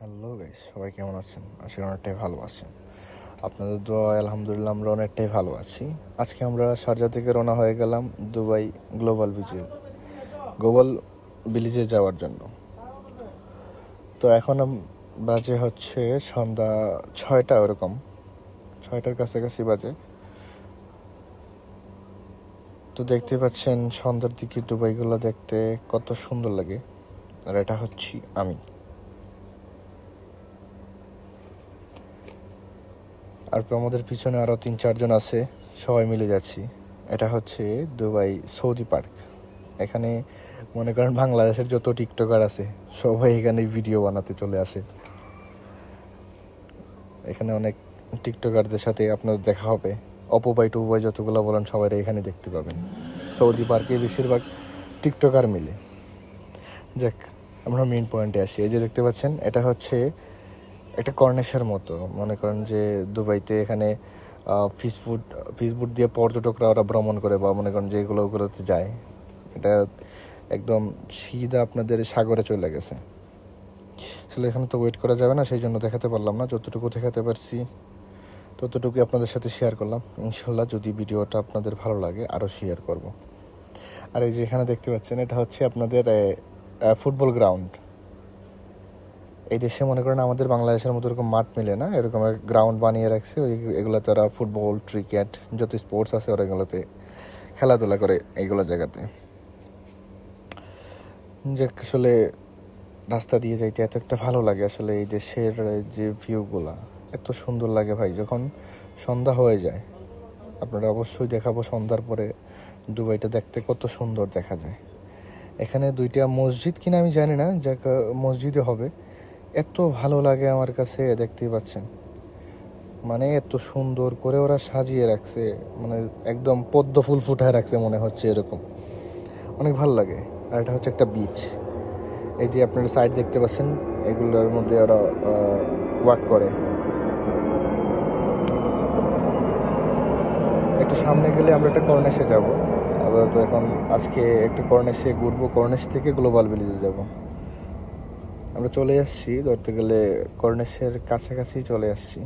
Hello guys সবাই কেমন আছেন? আশা করি অনেকটাই ভালো আছেন। আপনাদের দোয়া, আলহামদুলিল্লাহ, আমরা অনেকটাই ভালো আছি। আজকে আমরা শারজা থেকে রওনা হয়ে গেলাম দুবাই গ্লোবাল বিচে। গ্লোবাল ভিলেজে যাওয়ার জন্য। তো এখন বাজে হচ্ছে সন্ধ্যা ছয়টা ওরকম। ছয়টার কাছাকাছি বাজে। তো দেখতে পাচ্ছেন সন্ধ্যার দিকে দুবাইগুলো দেখতে কত সুন্দর লাগে। আর এটা হচ্ছি আমি। আর আমাদের পিছনে আরও তিন, চারজন আছে, সবাই মিলে যাচ্ছি। এটা হচ্ছে দুবাই সৌদি পার্ক। এখানে মনে করেন বাংলাদেশের যত টিকটকার আছে, সবাই এখানে ভিডিও বানাতে চলে আসে। এখানে অনেক টিকটকারদের সাথে আপনার দেখা হবে। অপবাই টুবাই যতগুলো বলেন সবাই এখানে দেখতে পাবেন। সৌদি পার্কে বেশিরভাগ টিকটকার মিলে। যাক, আমরা মেন পয়েন্টে আসি। এই যে দেখতে পাচ্ছেন, এটা হচ্ছে একটা কর্নেশের মতো। মনে করেন যে দুবাইতে এখানে ফিসফুড ফিসফুড দিয়ে পর্যটকরা ওরা ভ্রমণ করে বা মনে করেন যে এগুলো ওগুলোতে যায়। এটা একদম সিধা আপনাদের সাগরে চলে গেছে। আসলে এখানে তো ওয়েট করা যাবে না, সেই জন্য দেখাতে পারলাম না। যতটুকু দেখাতে পারছি ততটুকু আপনাদের সাথে শেয়ার করলাম। ইনশাল্লাহ যদি ভিডিওটা আপনাদের ভালো লাগে আরও শেয়ার করব। আর এই যে এখানে দেখতে পাচ্ছেন, এটা হচ্ছে আপনাদের ফুটবল গ্রাউন্ড এই দেশে মনে করেন আমাদের বাংলাদেশের মতো এরকম মাঠ মিলে না? এরকম গ্রাউন্ড বানিয়ে রাখছে, ওই এগুলোতে ওরা ফুটবল ক্রিকেট যত স্পোর্টস আছে ওরা এগুলোতে খেলাধুলা করে এইগুলো জায়গাতে। যে আসলে রাস্তা দিয়ে যাইতে এত একটা ভালো লাগে আসলে এই দেশের যে ভিউগুলা এত সুন্দর লাগে ভাই, যখন সন্ধ্যা হয়ে যায়, আপনারা অবশ্যই দেখাবো সন্ধ্যার পরে দুবাইটা দেখতে কত সুন্দর দেখা যায়। এখানে দুইটা মসজিদ কিনা আমি জানি না, যাক মসজিদে হবে। এত ভালো লাগে আমার কাছে, দেখতেই পাচ্ছেন। মানে এত সুন্দর করে ওরা সাজিয়ে রাখছে মানে একদম পদ্ম ফুল ফুটায় রাখছে মনে হচ্ছে এরকম। অনেক ভালো লাগে। আর এটা হচ্ছে একটা বিচ এই যে আপনারা সাইড দেখতে পাচ্ছেন, এগুলোর মধ্যে ওরা ওয়াক করে। একটু সামনে গেলে আমরা একটা কর্নেশে যাব। আপাতত এখন আজকে একটা কর্নেশে ঘুরবো কর্নেশ থেকে গ্লোবাল ভিলেজে যাব। আমরা চলে আসছি, ধরতে গেলে কর্ণেশের কাছাকাছি চলে আসছি।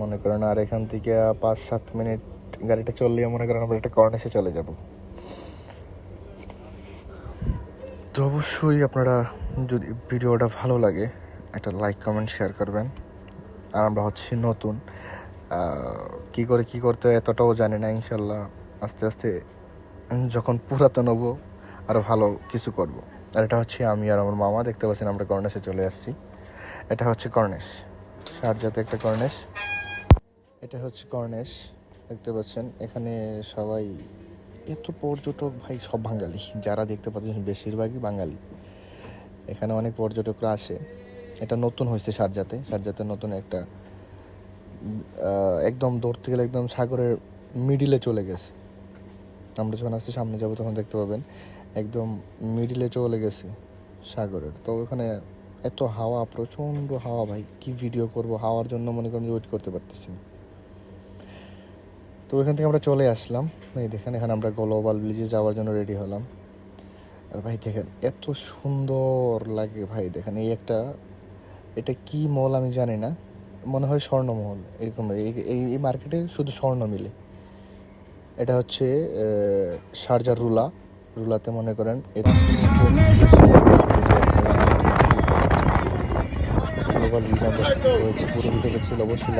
মনে করেন আর এখান থেকে পাঁচ, সাত মিনিট গাড়িটা চললেই মনে করেন আমরা একটা কর্নেশে চলে যাব। তো অবশ্যই আপনারা যদি ভিডিওটা ভালো লাগে, একটা লাইক, কমেন্ট, শেয়ার করবেন। আর আমরা হচ্ছি নতুন। কি করে, কি করতে এতটাও জানি না, ইনশাল্লাহ আস্তে আস্তে যখন পুরাতন হব আরও ভালো কিছু করব। আর এটা হচ্ছে আমি আর আমার মামা, দেখতে পাচ্ছেন আমরা কর্নেশে চলে আসছি। এটা হচ্ছে কর্নেশ শারজাতে একটা কর্নেশ। এটা হচ্ছে কর্নেশ, দেখতে পাচ্ছেন, এখানে সবাই এত পর্যটক, ভাই, সব বাঙালি। যারা দেখতে পাচ্ছেন, বেশিরভাগই বাঙালি। এখানে অনেক পর্যটকরা আসে। এটা নতুন হয়েছে শারজাতে শারজাতে নতুন একটা একদম ধরতে গেলে একদম সাগরের মিডিলে চলে গেছে। আমরা যখন আসছি, সামনে যাব, তখন দেখতে পাবেন। একদম মিডিলে চলে গেছে সাগরের। তো ওখানে এত হাওয়া প্রচণ্ড হাওয়া ভাই কি ভিডিও করব? হাওয়ার জন্য মনে করেন ওয়েট করতে পারতেছি তো ওইখান থেকে আমরা চলে আসলাম। এই দেখেন এখানে আমরা গ্লোবাল ব্রিজে যাওয়ার জন্য রেডি হলাম। আর ভাই দেখেন এত সুন্দর লাগে ভাই দেখেন এই একটা এটা কি মল আমি জানি না। মনে হয় স্বর্ণমহল এরকম এই- এই মার্কেটে শুধু স্বর্ণ মিলে। এটা হচ্ছে আহ, শারজার রুলা রুলাতে মনে করেন এই পুরো ছিল অবশ্যই